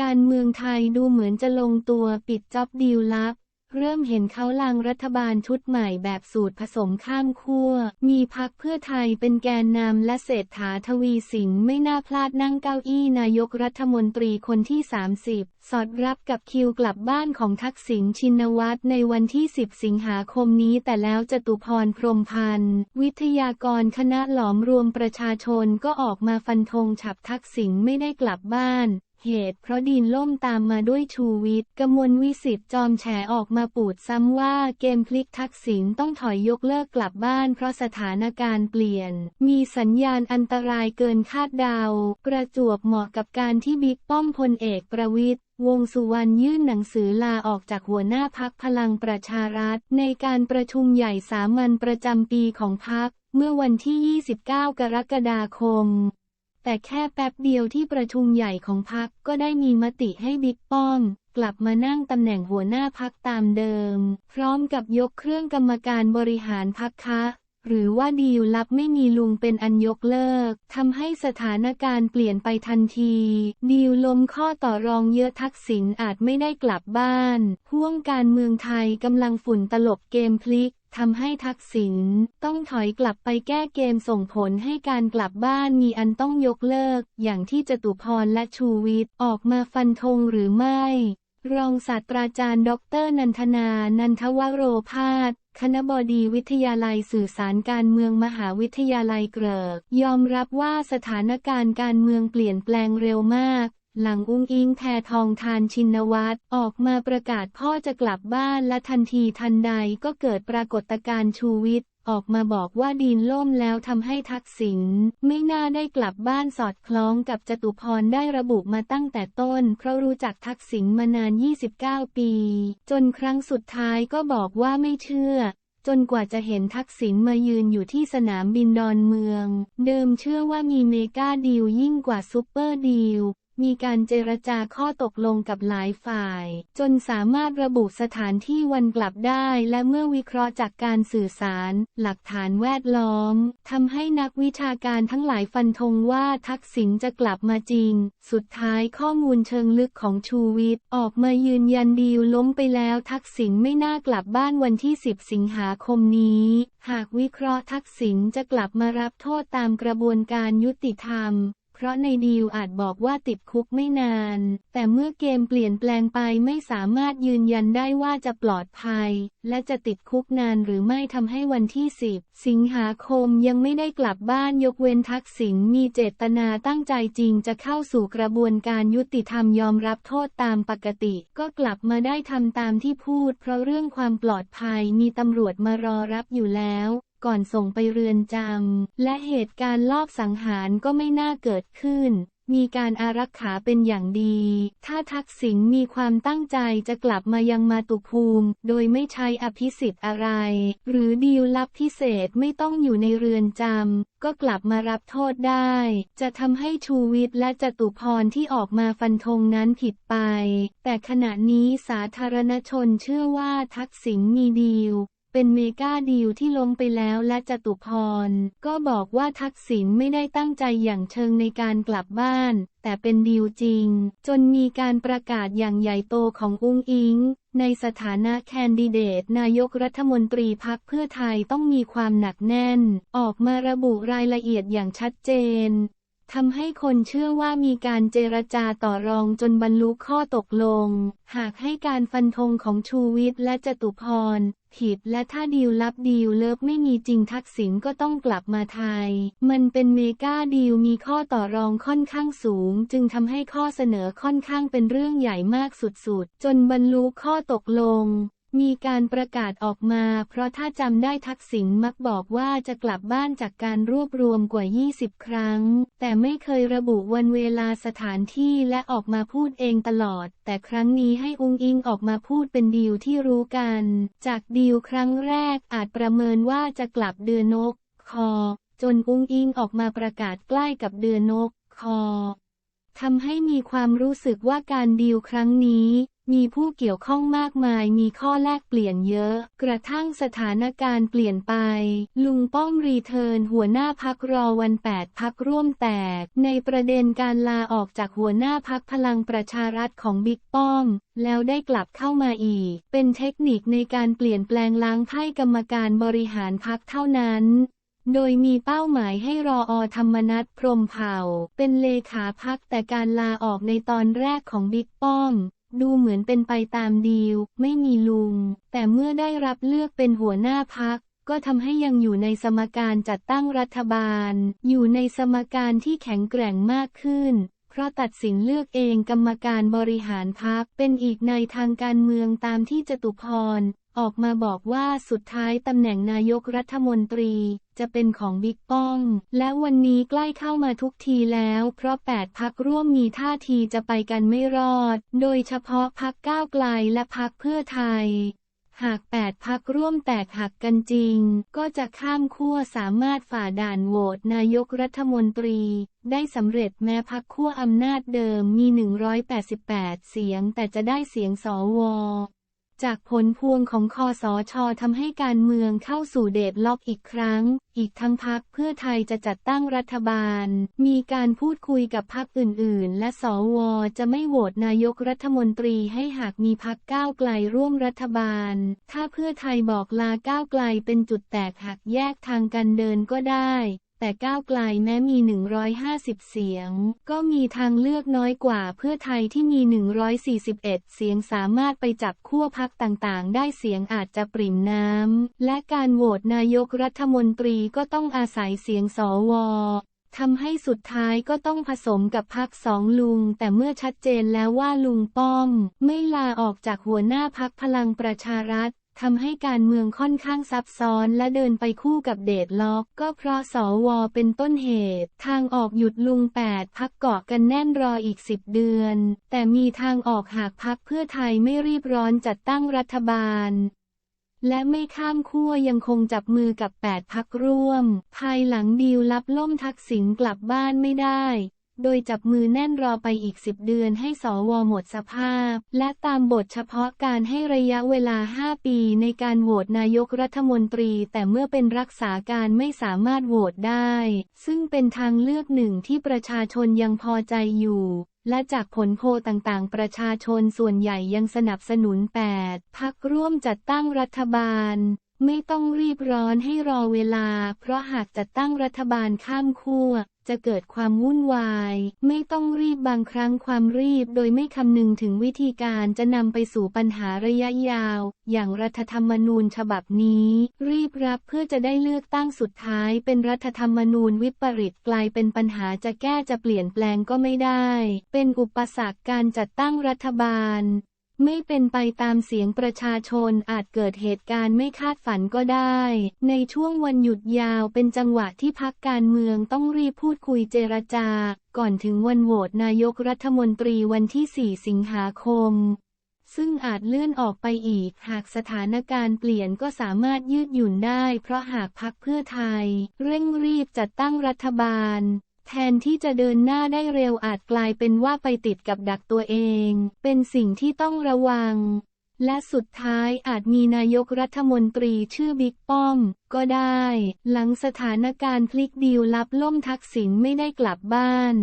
การเมืองไทยดูเหมือนจะลงตัวปิดจ็อบดีลลับ เริ่มเห็นเขาลังรัฐบาลชุดใหม่แบบสูตรผสมข้ามขั้ว มีพักเพื่อไทยเป็นแกนนำและเศรษฐาทวีสินไม่น่าพลาดนั่งเก้าอี้นายกรัฐมนตรีคนที่ 30 สอดรับกับคิวกลับบ้านของทักษิณชินวัตรในวันที่ 10 สิงหาคมนี้แต่แล้วจตุพรพรมพันธ์วิทยากรคณะหลอมรวมประชาชนก็ออกมาฟันธงฉับทักษิณไม่ได้กลับบ้าน เหตุเพราะดินล่มตามมาด้วยชูวิทย์กมลวิสิทธิ์จอมแฉออกมาปูดซ้ำว่าเกมพลิกทักษิณต้องถอยยกเลิกกลับบ้านเพราะสถานการณ์เปลี่ยน มีสัญญาณอันตรายเกินคาดเดาประจวบเหมาะกับการที่บิ๊กป้อมพลเอกประวิตรวงสุวรรณยื่นหนังสือลาออกจากหัวหน้าพักพลังประชารัฐ ในการประชุมใหญ่สามัญประจำปีของพักเมื่อวันที่ 29 กรกฎาคม แต่แค่แป๊บเดียวที่ประชุมใหญ่ของพักก็ได้มีมติให้บิ๊กป้อม กลับมานั่งตำแหน่งหัวหน้าพักตามเดิม พร้อมกับยกเครื่องกรรมการบริหารพักคะหรือว่าดีลลับไม่มีลุงเป็นอันยกเลิกทำให้สถานการณ์เปลี่ยนไปทันที ดีลล้มข้อต่อรองเยอะทักษิณอาจไม่ได้กลับบ้านพ่วงการเมืองไทยกำลังฝุ่นตลบเกมพลิก ทำให้ทักษิณต้องถอยกลับไปแก้เกมส่งผลให้การกลับบ้านมีอันต้องยกเลิก อย่างที่จตุพรและชูวิทย์ออกมาฟันธงหรือไม่ รองศาสตราจารย์ ดร นันทนา นันทวโรพาสคณบดีวิทยาลัยสื่อสารการเมืองมหาวิทยาลัยเกริก ยอมรับว่าสถานการณ์การเมืองเปลี่ยนแปลงเร็วมาก หลังอุ้งอิงแพทองทานชินวัตรออกมาประกาศพ่อจะกลับบ้านและทันทีทันใดก็เกิดปรากฏการณ์ชูวิทย์ออกมาบอกว่าดินล่มแล้วทำให้ทักษิณไม่น่าได้กลับบ้านสอดคล้องกับจตุพรได้ระบุมาตั้งแต่ต้น เพราะรู้จักทักษิณมานาน 29 ปี จนครั้งสุดท้ายก็บอกว่าไม่เชื่อ จนกว่าจะเห็นทักษิณมายืนอยู่ที่สนามบินดอนเมือง เดิมเชื่อว่ามีเมกาดีลยิ่งกว่าซูเปอร์ดีล มีการเจรจาข้อตกลงกับหลายฝ่าย จนสามารถระบุสถานที่วันกลับได้และเมื่อวิเคราะห์จากการสื่อสาร หลักฐานแวดล้อมทำให้นักวิชาการทั้งหลายฟันธงว่าทักษิณจะกลับมาจริง สุดท้ายข้อมูลเชิงลึกของชูวิทย์ออกมายืนยันดีลล้มไปแล้วทักษิณไม่น่ากลับบ้านวันที่ 10 สิงหาคมนี้ หากวิเคราะห์ทักษิณจะกลับมารับโทษตามกระบวนการยุติธรรม เพราะในดีลอาจบอกว่าติดคุกไม่นาน แต่เมื่อเกมเปลี่ยนแปลงไปไม่สามารถยืนยันได้ว่าจะปลอดภัย และจะติดคุกนานหรือไม่ทำให้วันที่ 10 สิงหาคมยังไม่ได้กลับบ้านยกเว้นทักษิณมีเจตนาตั้งใจจริงจะเข้าสู่กระบวนการยุติธรรมยอมรับโทษตามปกติ ก็กลับมาได้ทำตามที่พูด เพราะเรื่องความปลอดภัยมีตำรวจมารอรับอยู่แล้ว ก่อนส่งไปเรือนจำ และเหตุการณ์ลอบสังหารก็ไม่น่าเกิดขึ้น มีการอารักขาเป็นอย่างดี ถ้าทักษิณมีความตั้งใจจะกลับมายังมาตุภูมิ โดยไม่ใช้อภิสิทธิ์อะไร หรือดีลลับพิเศษไม่ต้องอยู่ในเรือนจำ ก็กลับมารับโทษได้ จะทำให้ชูวิทย์และจตุพรที่ออกมาฟันธงนั้นผิดไป แต่ขณะนี้สาธารณชนเชื่อว่าทักษิณมีดีล เป็นเมกาดีลที่ล้มไปแล้วและจตุพร ก็บอกว่าทักษิณไม่ได้ตั้งใจอย่างเชิงในการกลับบ้าน แต่เป็นดีลจริง จนมีการประกาศอย่างใหญ่โตของอุ้งอิง ในสถานะแคนดิเดต นายกรัฐมนตรีพักเพื่อไทยต้องมีความหนักแน่น ออกมาระบุรายละเอียดอย่างชัดเจน ทำให้คนเชื่อว่ามีการเจรจาต่อรองจนบรรลุข้อตกลง หากให้การฟันธงของชูวิทย์และจตุพร ผิดและถ้าดีลลับดีลเลิฟไม่มีจริงทักษิณก็ต้องกลับมาไทย มันเป็นเมกาดีลมีข้อต่อรองค่อนข้างสูง จึงทำให้ข้อเสนอค่อนข้างเป็นเรื่องใหญ่มากสุดๆ จนบรรลุข้อตกลง มีการประกาศออกมา เพราะถ้าจำได้ทักษิณมักบอกว่าจะกลับบ้านจากการรวบรวมกว่า 20 ครั้ง แต่ไม่เคยระบุวันเวลาสถานที่และออกมาพูดเองตลอด แต่ครั้งนี้ให้อุงอิงออกมาพูดเป็นดีลที่รู้กัน จากดีลครั้งแรกอาจประเมินว่าจะกลับเดือนนก คอ จนอุงอิงออกมาประกาศใกล้กับเดือนนก คอทำให้มีความรู้สึกว่าการดีลครั้งนี้ มีผู้เกี่ยวข้องมากมายมีข้อแลกเปลี่ยนเยอะ กระทั่งสถานการณ์เปลี่ยนไป ลุงป้อมรีเทิร์นหัวหน้าพักรอวันแปดพักร่วมแตก ในประเด็นการลาออกจากหัวหน้าพักพลังประชารัฐของบิ๊กป้อม แล้วได้กลับเข้ามาอีก เป็นเทคนิคในการเปลี่ยนแปลงล้างไพ่กรรมการบริหารพักเท่านั้นโดยมีเป้าหมายให้รออธรรมนัฐพรมเผ่า เป็นเลขาพักแต่การลาออกในตอนแรกของบิ๊กป้อม ดูเหมือนเป็นไปตามดีล ไม่มีลุง แต่เมื่อได้รับเลือกเป็นหัวหน้าพัก ก็ทำให้ยังอยู่ในสมการจัดตั้งรัฐบาล อยู่ในสมการที่แข็งแกร่งมากขึ้น เพราะตัดสินเลือกเองกรรมการบริหารพักเป็นอีกในทางการเมืองตามที่จตุพร ออกมาบอกว่าสุดท้ายตำแหน่งนายกรัฐมนตรีจะเป็นของบิ๊กป้อม และวันนี้ใกล้เข้ามาทุกทีแล้ว เพราะ 8 พักร่วมมีท่าทีจะไปกันไม่รอด โดยเฉพาะพักก้าวไกลและพักเพื่อไทย หาก 8 พักร่วมแตกหักกันจริง ก็จะข้ามขั้วสามารถฝ่าด่านโหวตนายกรัฐมนตรี ได้สำเร็จแม้พักขั้วอำนาจเดิมมี 188 เสียงแต่จะได้เสียงสว จากผลพวงของคอสอชอทำให้การเมืองเข้าสู่เดดล็อกอีกครั้ง อีกทั้งพักเพื่อไทยจะจัดตั้งรัฐบาล มีการพูดคุยกับพักอื่น ๆ และสวจะไม่โหวตนายกรัฐมนตรีให้หากมีพักก้าวไกลร่วมรัฐบาล ถ้าเพื่อไทยบอกลาก้าวไกลเป็นจุดแตกหักแยกทางการเดินก็ได้ แต่ก้าวไกลแม้มี 150 เสียง ก็มีทางเลือกน้อยกว่าเพื่อไทยที่มี 141 เสียงสามารถไปจับขั้วพักต่างๆ ได้เสียงอาจจะปริ่มน้ำ และการโหวตนายกรัฐมนตรีก็ต้องอาศัยเสียงสวทำให้สุดท้ายก็ต้องผสมกับพักสองลุง แต่เมื่อชัดเจนแล้วว่าลุงป้อม ไม่ลาออกจากหัวหน้าพักพลังประชารัฐ ทำให้การเมืองค่อนข้างซับซ้อนและเดินไปคู่กับเดดล็อก ก็เพราะสวเป็นต้นเหตุ ทางออกหยุดลุงแปดพักเกาะกันแน่นรออีกสิบเดือน แต่มีทางออกหากพักเพื่อไทยไม่รีบร้อนจัดตั้งรัฐบาลและไม่ข้ามขั้วยังคงจับมือกับ 8 พักร่วม ภายหลังดีลลับล่มทักษิณกลับบ้านไม่ได้ โดยจับมือแน่นรอไปอีก 10 เดือนให้สวหมดสภาพ และตามบทเฉพาะการให้ระยะเวลา 5 ปีในการโหวตนายกรัฐมนตรี แต่เมื่อเป็นรักษาการไม่สามารถโหวตได้ ซึ่งเป็นทางเลือกหนึ่งที่ประชาชนยังพอใจอยู่และจากผลโพลต่างๆ ประชาชนส่วนใหญ่ยังสนับสนุน 8 พักร่วมจัดตั้งรัฐบาล ไม่ต้องรีบร้อนให้รอเวลา เพราะหากจัดตั้งรัฐบาลข้ามขั้วจะเกิดความวุ่นวาย ไม่ต้องรีบบางครั้งความรีบโดยไม่คำนึงถึงวิธีการจะนำไปสู่ปัญหาระยะยาว อย่างรัฐธรรมนูญฉบับนี้ รีบรับเพื่อจะได้เลือกตั้งสุดท้ายเป็นรัฐธรรมนูญวิปริตกลายเป็นปัญหาจะแก้จะเปลี่ยนแปลงก็ไม่ได้ เป็นอุปสรรคการจัดตั้งรัฐบาล ไม่เป็นไปตามเสียงประชาชนอาจเกิดเหตุการณ์ไม่คาดฝันก็ได้ ในช่วงวันหยุดยาวเป็นจังหวะที่พักการเมืองต้องรีบพูดคุยเจรจาก่อนถึงวันโหวตนายกรัฐมนตรีวันที่ 4 สิงหาคม ซึ่งอาจเลื่อนออกไปอีก หากสถานการณ์เปลี่ยนก็สามารถยืดหยุ่นได้ เพราะหากพักเพื่อไทย เร่งรีบจัดตั้งรัฐบาล แทนที่จะเดินหน้าได้เร็วอาจกลายเป็นว่าไปติดกับดักตัวเอง เป็นสิ่งที่ต้องระวัง และสุดท้ายอาจมีนายกรัฐมนตรีชื่อบิ๊กป้อม ก็ได้ หลังสถานการณ์พลิกดีลลับล่มทักษิณไม่ได้กลับบ้าน